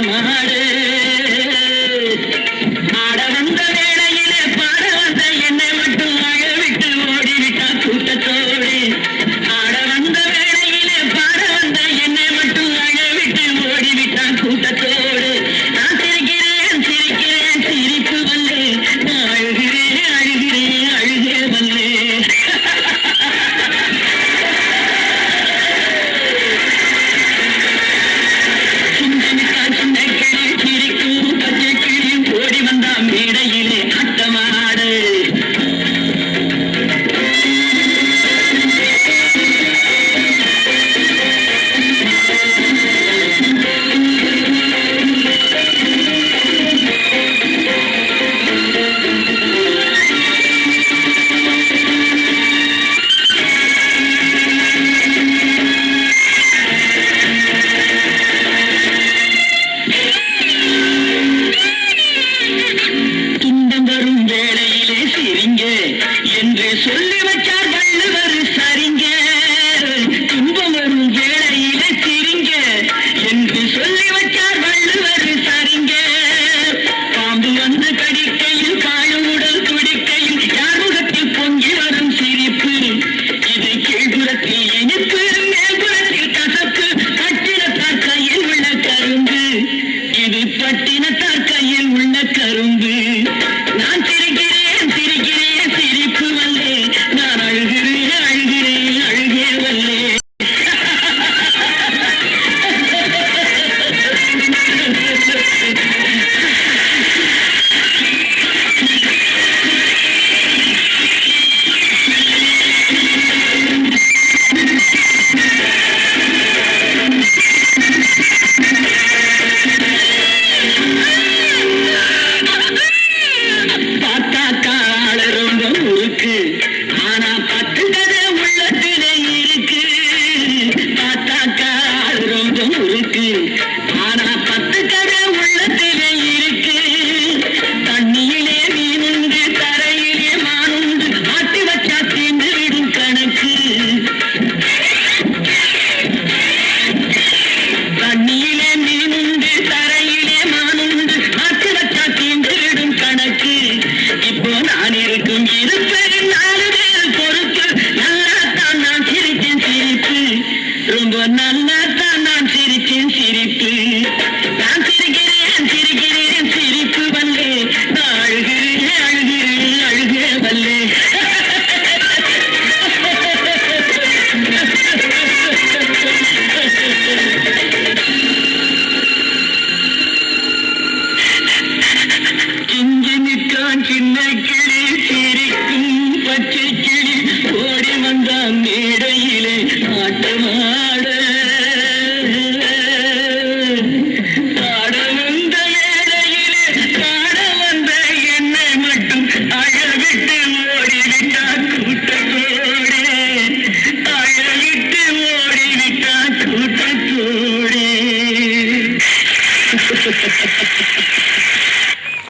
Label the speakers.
Speaker 1: महारे ரொம்ப நல்லா தான் நான் சிரிச்சேன் சிரிப்பு. மாட